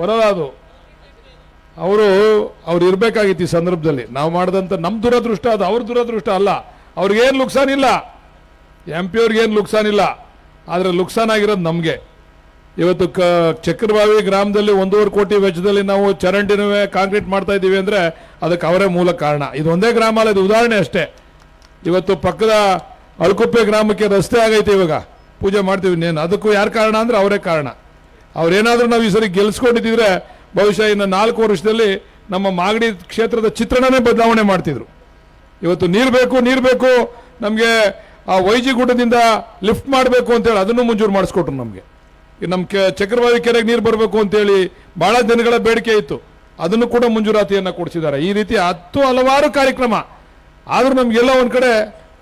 ಬರಲ್ಲ ಅದು ಅವರು, ಅವ್ರು ಇರಬೇಕಾಗಿತ್ತು ಈ ಸಂದರ್ಭದಲ್ಲಿ. ನಾವು ಮಾಡಿದಂಥ ನಮ್ಮ ದುರದೃಷ್ಟ ಅದು, ಅವ್ರ ದುರದೃಷ್ಟ ಅಲ್ಲ. ಅವ್ರಿಗೇನು ಲುಕ್ಸಾನ್ ಇಲ್ಲ. ಎಂ ಪಿ ಅವ್ರಿಗೇನು ಲುಕ್ಸಾನ್ ಇಲ್ಲ. ಆದರೆ ನುಕ್ಸಾನ್ ಆಗಿರೋದು ನಮಗೆ. ಇವತ್ತು ಕ ಚಕ್ರಬಾವಿ ಗ್ರಾಮದಲ್ಲಿ ಒಂದೂವರೆ ಕೋಟಿ ವೆಚ್ಚದಲ್ಲಿ ನಾವು ಚರಂಡಿನವೇ ಕಾಂಕ್ರೀಟ್ ಮಾಡ್ತಾ ಇದ್ದೀವಿ ಅಂದರೆ ಅದಕ್ಕೆ ಅವರೇ ಮೂಲ ಕಾರಣ. ಇದು ಒಂದೇ ಗ್ರಾಮ ಅಲ್ಲ, ಇದು ಉದಾಹರಣೆ ಅಷ್ಟೇ. ಇವತ್ತು ಪಕ್ಕದ ಅಳ್ಕುಪ್ಪೆ ಗ್ರಾಮಕ್ಕೆ ರಸ್ತೆ ಆಗೈತೆ ಇವಾಗ. ಪೂಜೆ ಮಾಡ್ತೀವಿ ಇನ್ನೇನು. ಅದಕ್ಕೂ ಯಾರು ಕಾರಣ ಅಂದರೆ ಅವರೇ ಕಾರಣ. ಅವ್ರೇನಾದ್ರೂ ನಾವು ಈ ಸರಿ ಗೆಲ್ಸ್ಕೊಂಡಿದ್ದಿದ್ರೆ ಬಹುಶಃ ಇನ್ನು ನಾಲ್ಕು ವರ್ಷದಲ್ಲಿ ನಮ್ಮ ಮಾಗಡಿ ಕ್ಷೇತ್ರದ ಚಿತ್ರಣನೇ ಬದಲಾವಣೆ ಮಾಡ್ತಿದ್ರು. ಇವತ್ತು ನೀರು ಬೇಕು ನೀರು ಬೇಕು, ನಮಗೆ ಆ ವೈಜಿ ಗುಡ್ಡದಿಂದ ಲಿಫ್ಟ್ ಮಾಡಬೇಕು ಅಂತೇಳಿ ಅದನ್ನು ಮಂಜೂರು ಮಾಡಿಸ್ಕೊಟ್ರು ನಮಗೆ. ನಮ್ಮ ಕೆ, ಚಕ್ರವಾದಿ ಕೆರೆಗೆ ನೀರು ಬರಬೇಕು ಅಂತೇಳಿ ಭಾಳ ದಿನಗಳ ಬೇಡಿಕೆ ಇತ್ತು. ಅದನ್ನು ಕೂಡ ಮಂಜೂರಾತಿಯನ್ನು ಕೊಡಿಸಿದ್ದಾರೆ. ಈ ರೀತಿ ಹತ್ತು ಹಲವಾರು ಕಾರ್ಯಕ್ರಮ. ಆದರೂ ನಮಗೆಲ್ಲ ಒಂದು ಕಡೆ,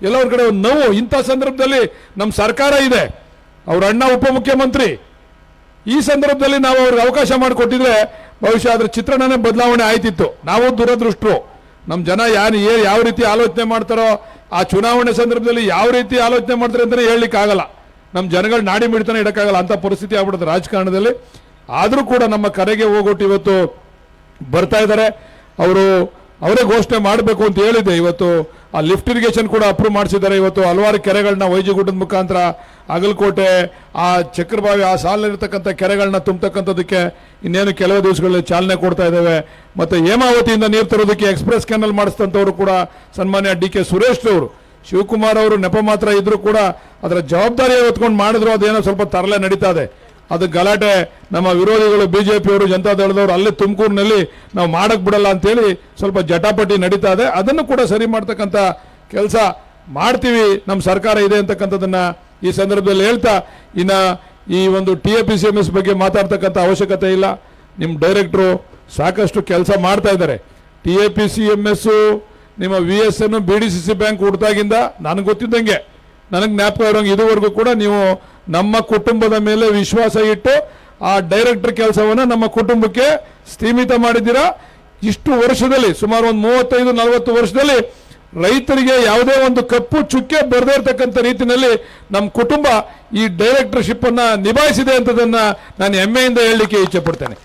ಎಲ್ಲ ಒಂದು ಕಡೆ ಒಂದು ನೋವು. ಇಂಥ ಸಂದರ್ಭದಲ್ಲಿ ನಮ್ಮ ಸರ್ಕಾರ ಇದೆ. ಅವ್ರ ಅಣ್ಣ ಉಪಮುಖ್ಯಮಂತ್ರಿ ಈ ಸಂದರ್ಭದಲ್ಲಿ ನಾವು ಅವ್ರಿಗೆ ಅವಕಾಶ ಮಾಡಿಕೊಟ್ಟಿದ್ರೆ ಬಹುಶಃ ಅದ್ರ ಚಿತ್ರಣನೇ ಬದಲಾವಣೆ ಆಯ್ತಿತ್ತು. ನಾವು ದುರದೃಷ್ಟರು. ನಮ್ಮ ಜನ ಯಾರು ಏ ಯಾವ ರೀತಿ ಆಲೋಚನೆ ಮಾಡ್ತಾರೋ, ಆ ಚುನಾವಣೆ ಸಂದರ್ಭದಲ್ಲಿ ಯಾವ ರೀತಿ ಆಲೋಚನೆ ಮಾಡ್ತಾರೆ ಅಂತಲೇ ಹೇಳಲಿಕ್ಕೆ ಆಗಲ್ಲ ನಮ್ಮ ಜನಗಳು ನಾಡಿ ಮಿಡ್ತಾನೆ ಇಡೋಕ್ಕಾಗಲ್ಲ. ಅಂತ ಪರಿಸ್ಥಿತಿ ಆಗ್ಬಿಡುತ್ತೆ ರಾಜಕಾರಣದಲ್ಲಿ. ಆದರೂ ಕೂಡ ನಮ್ಮ ಕರೆಗೆ ಹೋಗೋಟ್ಟು ಇವತ್ತು ಬರ್ತಾ ಇದ್ದಾರೆ. ಅವರು, ಅವರೇ ಘೋಷಣೆ ಮಾಡಬೇಕು ಅಂತ ಹೇಳಿದೆ ಇವತ್ತು ಆ ಲಿಫ್ಟ್ ಇರಿಗೇಷನ್ ಕೂಡ ಅಪ್ರೂವ್ ಮಾಡಿಸಿದ್ದಾರೆ. ಇವತ್ತು ಹಲವಾರು ಕೆರೆಗಳನ್ನ ವೈಜಗುಡ್ಡದ ಮುಖಾಂತರ ಅಗಲಕೋಟೆ, ಆ ಚಕ್ರಬಾವಿ, ಆ ಸಾಲಿನಲ್ಲಿರ್ತಕ್ಕಂಥ ಕೆರೆಗಳನ್ನ ತುಂಬತಕ್ಕಂಥದಕ್ಕೆ ಇನ್ನೇನು ಕೆಲವು ದಿವಸಗಳಲ್ಲಿ ಚಾಲನೆ ಕೊಡ್ತಾ ಇದ್ದೇವೆ. ಮತ್ತೆ ಹೇಮಾವತಿಯಿಂದ ನೀರು ತರೋದಕ್ಕೆ ಎಕ್ಸ್ಪ್ರೆಸ್ ಕೆನಲ್ ಮಾಡಿಸಿದಂಥವ್ರು ಕೂಡ ಸನ್ಮಾನ್ಯ ಡಿ ಕೆ ಸುರೇಶ್ ಅವರು ಶಿವಕುಮಾರ್ ಅವರು ನೆಪ ಮಾತ್ರ ಇದ್ರು ಕೂಡ ಅದರ ಜವಾಬ್ದಾರಿ ಹೊತ್ಕೊಂಡು ಮಾಡಿದ್ರು. ಅದೇನೋ ಸ್ವಲ್ಪ ತರಲೆ ನಡೀತಾ ಇದೆ. ಅದು ಗಲಾಟೆ. ನಮ್ಮ ವಿರೋಧಿಗಳು ಬಿಜೆಪಿಯವರು ಜನತಾದಳದವರು ಅಲ್ಲೇ ತುಮಕೂರಿನಲ್ಲಿ ನಾವು ಮಾಡಕ್ ಬಿಡಲ್ಲ ಅಂತೇಳಿ ಸ್ವಲ್ಪ ಜಟಾಪಟಿ ನಡೀತಾ ಇದೆ. ಅದನ್ನು ಕೂಡ ಸರಿ ಮಾಡ್ತಕ್ಕಂಥ ಕೆಲಸ ಮಾಡ್ತೀವಿ. ನಮ್ಮ ಸರ್ಕಾರ ಇದೆ ಅಂತಕ್ಕಂಥದ್ದನ್ನು ಈ ಸಂದರ್ಭದಲ್ಲಿ ಹೇಳ್ತಾ, ಇನ್ನ ಈ ಒಂದು T A P C M S ಬಗ್ಗೆ ಮಾತಾಡ್ತಕ್ಕಂಥ ಅವಶ್ಯಕತೆ ಇಲ್ಲ. ನಿಮ್ಮ ಡೈರೆಕ್ಟ್ರು ಸಾಕಷ್ಟು ಕೆಲಸ ಮಾಡ್ತಾ ಇದ್ದಾರೆ. T A P C M S ನಿಮ್ಮ V S N B D C C bank ಹುಡ್ತಾಗಿಂದ ನನಗೆ ಗೊತ್ತಿದ್ದಂಗೆ ನನಗೆ ಜ್ಞಾಪಕ ಇರೋಂಗೆ ಇದುವರೆಗೂ ಕೂಡ ನೀವು ನಮ್ಮ ಕುಟುಂಬದ ಮೇಲೆ ವಿಶ್ವಾಸ ಇಟ್ಟು ಆ ಡೈರೆಕ್ಟರ್ ಕೆಲಸವನ್ನು ನಮ್ಮ ಕುಟುಂಬಕ್ಕೆ ಸೀಮಿತ ಮಾಡಿದ್ದೀರಾ? ಇಷ್ಟು ವರ್ಷದಲ್ಲಿ, ಸುಮಾರು ಒಂದು ಮೂವತ್ತೈದು, ನಲವತ್ತು ವರ್ಷದಲ್ಲಿ ರೈತರಿಗೆ ಯಾವುದೇ ಒಂದು ಕಪ್ಪು ಚುಕ್ಕೆ ಬರದೇ ಇರತಕ್ಕಂಥ ರೀತಿಯಲ್ಲಿ ನಮ್ಮ ಕುಟುಂಬ ಈ ಡೈರೆಕ್ಟರ್ಶಿಪ್ ಅನ್ನ ನಿಭಾಯಿಸಿದೆ ಅಂತದನ್ನ ನಾನು ಹೆಮ್ಮೆಯಿಂದ ಹೇಳಲಿಕ್ಕೆ ಇಚ್ಛೆ ಪಡ್ತೇನೆ.